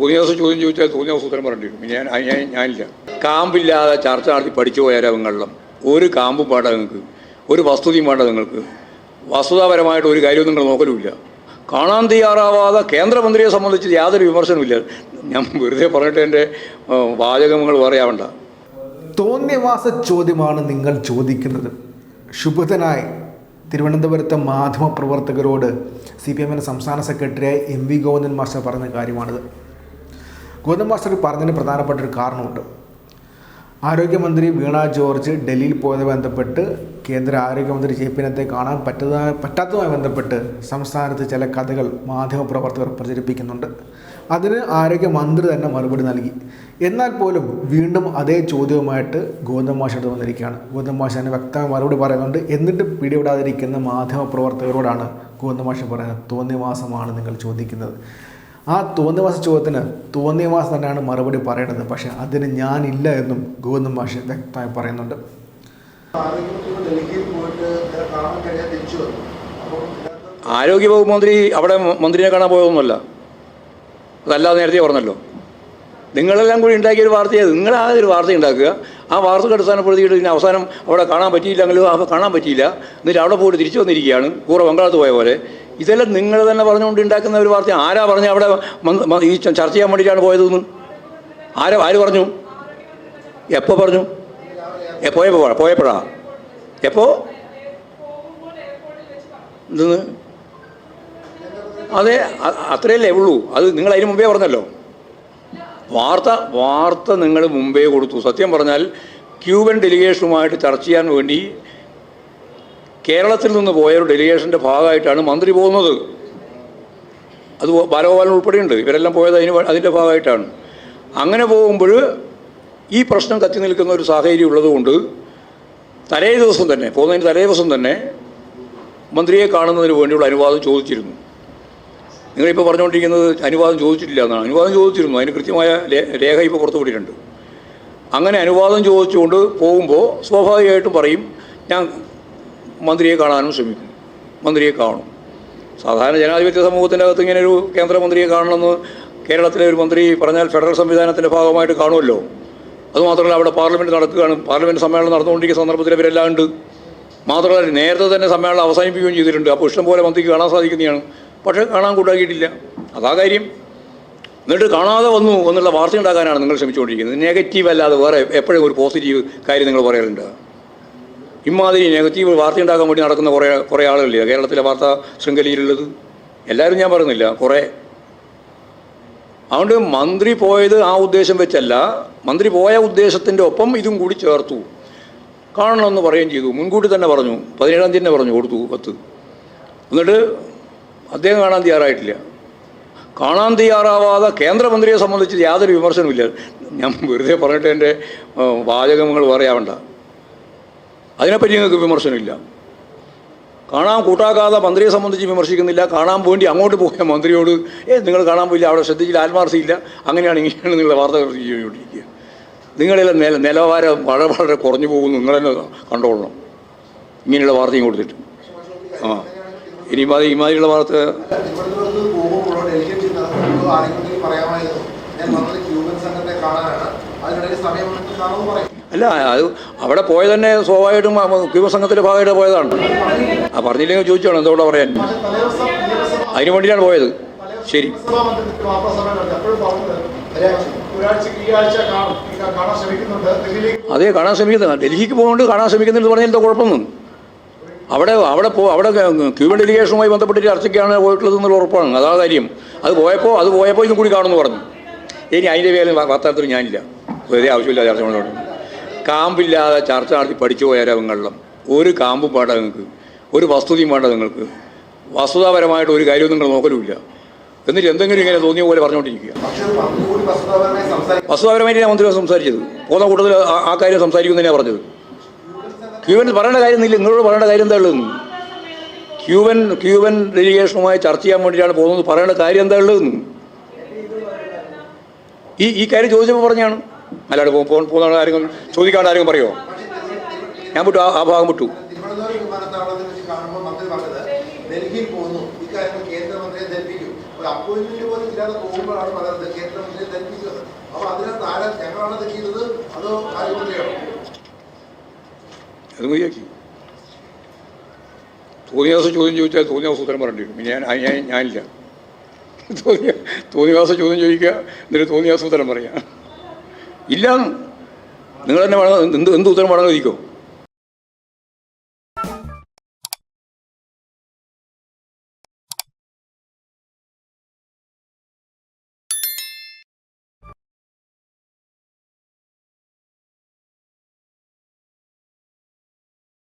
തോന്നിയ ദിവസം ചോദ്യം ചോദിച്ചാൽ തോന്നിയാസ് ഉത്തരം വരും. ഞാൻ ഞാൻ- ഞാനില്ല. കാമ്പില്ലാതെ ചർച്ച നടത്തി പഠിച്ചു പോയാൽ വെള്ളം ഒരു കാമ്പും പാടാ നിങ്ങൾക്ക്. ഒരു വസ്തുതയും പാടാ നിങ്ങൾക്ക്. വസ്തുതാപരമായിട്ട് ഒരു കാര്യവും നിങ്ങൾ നോക്കലുമില്ല. കാണാൻ തയ്യാറാവാതെ കേന്ദ്രമന്ത്രിയെ സംബന്ധിച്ച് യാതൊരു വിമർശനവുമില്ല. ഞാൻ വെറുതെ പറഞ്ഞിട്ട് എന്റെ വാചകങ്ങൾ പറയാവണ്ട തോന്നിയവാസ ചോദ്യമാണ് നിങ്ങൾ ചോദിക്കുന്നത്. ശുഭതനായി തിരുവനന്തപുരത്തെ മാധ്യമപ്രവർത്തകരോട് സി പി എമ്മിന്റെ സംസ്ഥാന സെക്രട്ടറിയായ എം വി ഗോവിന്ദൻ മാസ്റ്റർ പറഞ്ഞ കാര്യമാണിത്. ഗോവിന്ദൻ മാസ്റ്റർ പറഞ്ഞതിന് പ്രധാനപ്പെട്ട ഒരു കാരണമുണ്ട്. ആരോഗ്യമന്ത്രി വീണ ജോർജ് ഡൽഹിയിൽ പോയത് ബന്ധപ്പെട്ട് കേന്ദ്ര ആരോഗ്യമന്ത്രി ജെ പി നദ്ദയെ കാണാൻ പറ്റതാ പറ്റാത്തതുമായി ബന്ധപ്പെട്ട് സംസ്ഥാനത്ത് ചില കഥകൾ മാധ്യമപ്രവർത്തകർ പ്രചരിപ്പിക്കുന്നുണ്ട്. അതിന് ആരോഗ്യമന്ത്രി തന്നെ മറുപടി നൽകി. എന്നാൽ പോലും വീണ്ടും അതേ ചോദ്യവുമായിട്ട് ഗോതം മാഷ് എടുത്ത് വന്നിരിക്കുകയാണ്. ഗോതം മാഷ് അതിന് വ്യക്തമായ മറുപടി പറയുന്നുണ്ട്. എന്നിട്ട് പിടിവിടാതിരിക്കുന്ന മാധ്യമപ്രവർത്തകരോടാണ് ഗോതം മാഷ് പറയുന്നത്. തോന്നിയ മാസമാണ് നിങ്ങൾ ചോദിക്കുന്നത്. ആ തോന്നിയവാസ ചോദ്യത്തിന് തോന്നിയവാസ തന്നെയാണ് മറുപടി പറയേണ്ടത്. പക്ഷെ അതിന് ഞാനില്ല എന്നും ഗോവിന്ദൻ മാഷ് വ്യക്തമായി പറയുന്നുണ്ട്. ആരോഗ്യവകുപ്പ് മന്ത്രി അവിടെ മന്ത്രിയെ കാണാൻ പോയതൊന്നുമല്ല. അതല്ലാതെ നേരത്തെ പറഞ്ഞല്ലോ. നിങ്ങളെല്ലാം കൂടി ഉണ്ടാക്കിയ ഒരു വാർത്തയാണ് നിങ്ങളാകെ ഒരു വാർത്ത ഉണ്ടാക്കുക. ആ വാർത്തക്ക് അടിസ്ഥാനപ്പെടുത്തിയിട്ട് ഇതിന് അവസാനം അവിടെ കാണാൻ പറ്റിയില്ലെങ്കിലും അങ്ങനെ കാണാൻ പറ്റിയില്ല. എന്നിട്ട് അവിടെ പോയിട്ട് തിരിച്ചു വന്നിരിക്കുകയാണ്. കൂറ ബംഗാളത്ത് പോയ പോലെ. ഇതെല്ലാം നിങ്ങൾ തന്നെ പറഞ്ഞുകൊണ്ട് ഉണ്ടാക്കുന്ന ഒരു വാർത്ത. ആരാ പറഞ്ഞു അവിടെ ഈ ചർച്ച ചെയ്യാൻ വേണ്ടിയിട്ടാണ് പോയതെന്ന്? ആരാ ആര് പറഞ്ഞു? എപ്പോൾ പറഞ്ഞു? എപ്പോയപ്പോ പോയപ്പോഴാ? എപ്പോൾ എന്തെന്ന്? അതെ അത്രയല്ലേ ഉള്ളൂ. അത് നിങ്ങൾ അതിന് മുമ്പേ പറഞ്ഞല്ലോ. വാർത്ത വാർത്ത നിങ്ങൾ മുമ്പേ കൊടുത്തു. സത്യം പറഞ്ഞാൽ ക്യൂബൻ ഡെലിഗേഷനുമായിട്ട് ചർച്ച ചെയ്യാൻ വേണ്ടി കേരളത്തിൽ നിന്ന് പോയ ഒരു ഡെലിഗേഷന്റെ ഭാഗമായിട്ടാണ് മന്ത്രി പോകുന്നത്. അത് ബാലഗോപാലൻ ഉൾപ്പെടെയുണ്ട്. ഇവരെല്ലാം പോയത് അതിന് അതിന്റെ ഭാഗമായിട്ടാണ്. അങ്ങനെ പോകുമ്പോൾ ഈ പ്രശ്നം കത്തി നിൽക്കുന്ന ഒരു സാഹചര്യം ഉള്ളതുകൊണ്ട് തലേ ദിവസം തന്നെ പോകുന്നതിന് തലേ ദിവസം തന്നെ മന്ത്രിയെ കാണുന്നതിന് വേണ്ടിയുള്ള അനുവാദം ചോദിച്ചിരുന്നു. നിങ്ങളിപ്പോൾ പറഞ്ഞുകൊണ്ടിരിക്കുന്നത് അനുവാദം ചോദിച്ചിട്ടില്ല എന്നാണ്. അനുവാദം ചോദിച്ചിരുന്നു. അതിന് കൃത്യമായ രേഖ ഇപ്പോൾ പുറത്തുവിട്ടിട്ടുണ്ട് അങ്ങനെ അനുവാദം ചോദിച്ചുകൊണ്ട് പോകുമ്പോൾ സ്വാഭാവികമായിട്ടും പറയും ഞാൻ മന്ത്രിയെ കാണാനും ശ്രമിക്കും. മന്ത്രിയെ കാണും. സാധാരണ ജനാധിപത്യ സമൂഹത്തിന്റെ അകത്ത് ഇങ്ങനെ ഒരു കേന്ദ്രമന്ത്രിയെ കാണണമെന്ന് കേരളത്തിലെ ഒരു മന്ത്രി പറഞ്ഞാൽ ഫെഡറൽ സംവിധാനത്തിന്റെ ഭാഗമായിട്ട് കാണുമല്ലോ. അതുമാത്രമല്ല അവിടെ പാർലമെന്റ് നടക്കുകയാണ്. പാർലമെന്റ് സമ്മേളനം നടന്നുകൊണ്ടിരിക്കുന്ന സന്ദർഭത്തിൽ ഇവരെല്ലാം ഉണ്ട്. മാത്രമല്ല നേരത്തെ തന്നെ സമ്മേളനം അവസാനിപ്പിക്കുകയും ചെയ്തിട്ടുണ്ട്. അപ്പോൾ ഇഷ്ടംപോലെ മന്ത്രിക്ക് കാണാൻ സാധിക്കുന്നതാണ്. പക്ഷേ കാണാൻ കൂട്ടാക്കിയിട്ടില്ല. അതാ കാര്യം. എന്നിട്ട് കാണാതെ വന്നു എന്നുള്ള വാർത്ത ഉണ്ടാക്കാനാണ് നിങ്ങൾ ശ്രമിച്ചുകൊണ്ടിരിക്കുന്നത്. നെഗറ്റീവ് അല്ലാതെ വേറെ എപ്പോഴും ഒരു പോസിറ്റീവ് കാര്യം നിങ്ങൾ പറയാറുണ്ട്. ഇമാതിരി നെഗറ്റീവ് വാർത്ത ഉണ്ടാക്കാൻ വേണ്ടി നടക്കുന്ന കുറേ കുറേ ആളുകളില്ല? കേരളത്തിലെ വാർത്താ ശൃംഖലയിലുള്ളത്. എല്ലാവരും ഞാൻ പറയുന്നില്ല കുറേ. അതുകൊണ്ട് മന്ത്രി പോയത് ആ ഉദ്ദേശം വെച്ചല്ല. മന്ത്രി പോയ ഉദ്ദേശത്തിന്റെ ഒപ്പം ഇതും കൂടി ചേർത്തു. കാണണമെന്ന് പറയുകയും ചെയ്തു. മുൻകൂട്ടി തന്നെ പറഞ്ഞു. പതിനേഴാം തീയതി തന്നെ പറഞ്ഞു കൊടുത്തു കത്ത് എന്നിട്ട് അദ്ദേഹം കാണാൻ തയ്യാറായിട്ടില്ല. കാണാൻ തയ്യാറാവാതെ കേന്ദ്രമന്ത്രിയെ സംബന്ധിച്ച് യാതൊരു വിമർശനവുമില്ല. ഞാൻ വെറുതെ പറഞ്ഞിട്ട് എന്റെ വാചകങ്ങൾ പറയാവണ്ട അതിനെപ്പറ്റി നിങ്ങൾക്ക് വിമർശനമില്ല. കാണാൻ കൂട്ടാക്കാതെ മന്ത്രിയെ സംബന്ധിച്ച് വിമർശിക്കുന്നില്ല. കാണാൻ വേണ്ടി അങ്ങോട്ട് പോയ മന്ത്രിയോട് ഏ നിങ്ങൾ കാണാൻ പോയില്ല അവിടെ ശ്രദ്ധിച്ചില്ല ആത്മാർത്ഥയില്ല അങ്ങനെയാണ് ഇങ്ങനെയാണ് നിങ്ങളുടെ വാർത്ത ചെയ്തുകൊണ്ടിരിക്കുക നിങ്ങളെല്ലാം നില നിലവാരം വളരെ വളരെ കുറഞ്ഞു പോകുന്നു. നിങ്ങൾ തന്നെ കണ്ടോളണം. ഇങ്ങനെയുള്ള വാർത്തയും കൊടുത്തിട്ട്. ആ. ഇനി അത് ഇമാതിരിയുള്ള വാർത്ത ഞാൻ മന്ത്രി കാണാനാണ്. സമയം പറയും. അല്ല അത് അവിടെ പോയത് തന്നെ സ്വാഭാവികമായിട്ടും ക്യൂബ സംഘത്തിന്റെ ഭാഗമായിട്ട് പോയതാണ്. ആ പറഞ്ഞില്ലെങ്കിൽ ചോദിച്ചാണ് എന്തോടെ പറയാൻ? അതിന് വേണ്ടിയിട്ടാണ് പോയത്. ശരി. അതെ കാണാൻ ശ്രമിക്കുന്നത് ഡൽഹിക്ക് പോകുന്നുണ്ട് കാണാൻ ശ്രമിക്കുന്നുണ്ട് പറഞ്ഞാൽ എന്താ കുഴപ്പമൊന്നും? അവിടെ അവിടെ പോ അവിടെ ക്യൂബൻ ഡെലിഗേഷനുമായി ബന്ധപ്പെട്ടിട്ട് ചർച്ചയ്ക്കാണ് പോയിട്ടുള്ളത് എന്നുള്ള ഉറപ്പാണ്. അതാ കാര്യം. അത് പോയപ്പോൾ അത് പോയപ്പോൾ ഇതും കൂടി കാണുമെന്ന് പറഞ്ഞു. ഇനി അതിന്റെ പേരിൽ വാർത്താത്തിൽ ഞാനില്ല. വെറുതെ ആവശ്യമില്ല ചർച്ച കാമ്പില്ലാതെ ചർച്ച നടത്തി പഠിച്ചു പോയ രംഗങ്ങളിലും ഒരു കാമ്പും പാട നിങ്ങൾക്ക് ഒരു വസ്തുതയും വേണ്ട നിങ്ങൾക്ക് വസ്തുതാപരമായിട്ട് ഒരു കാര്യവും നിങ്ങൾ നോക്കലുമില്ല. എന്നിട്ട് എന്തെങ്കിലും ഇങ്ങനെ തോന്നിയ പോലെ പറഞ്ഞുകൊണ്ടിരിക്കുക. മന്ത്രി വസ്തുതാപരമായിട്ട് ഞാൻ മന്ത്രിയോട് സംസാരിച്ചത്. പോകുന്ന കൂട്ടത്തിൽ ആ- കാര്യം കാര്യം തന്നെയാ പറഞ്ഞത്. ക്യൂബൻ പറയേണ്ട കാര്യമൊന്നുമില്ല നിങ്ങളോട് പറയേണ്ട കാര്യം എന്താ ഉള്ളതെന്ന്. ക്യൂബൻ ക്യൂബൻ ഡെലിഗേഷനുമായി ചർച്ച ചെയ്യാൻ വേണ്ടിയിട്ടാണ് പോകുന്നത് പറയേണ്ട കാര്യം എന്താ ഉള്ളതെന്ന്. ഈ ഈ കാര്യം ചോദിച്ചപ്പോൾ പറഞ്ഞാണ്. അല്ലാണ്ട് ഫോൺ പോകുന്ന ആരെങ്കിലും ചോദിക്കാണ്ട് ആരെങ്കിലും പറയുമോ ഞാൻ വിട്ടു ആ ഭാഗം വിട്ടു. അതോ മതിയാക്കി. ചോദ്യം ചോദിച്ചാൽ തോന്നിയ ദിവസം ഉത്തരം പറയേണ്ടി വരും. ഞാൻ ഞാനില്ല. തോന്നിയ തോന്നിയ ദിവസം ചോദ്യം ചോദിക്കുക എന്നിട്ട് തോന്നിയാസം ഉത്തരം പറയാം. ഇല്ലാന്ന് നിങ്ങൾ തന്നെ വേണം എന്ത് എന്ത് ഉത്തരം വേണമെന്ന് ചോദിക്കോ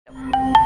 Thank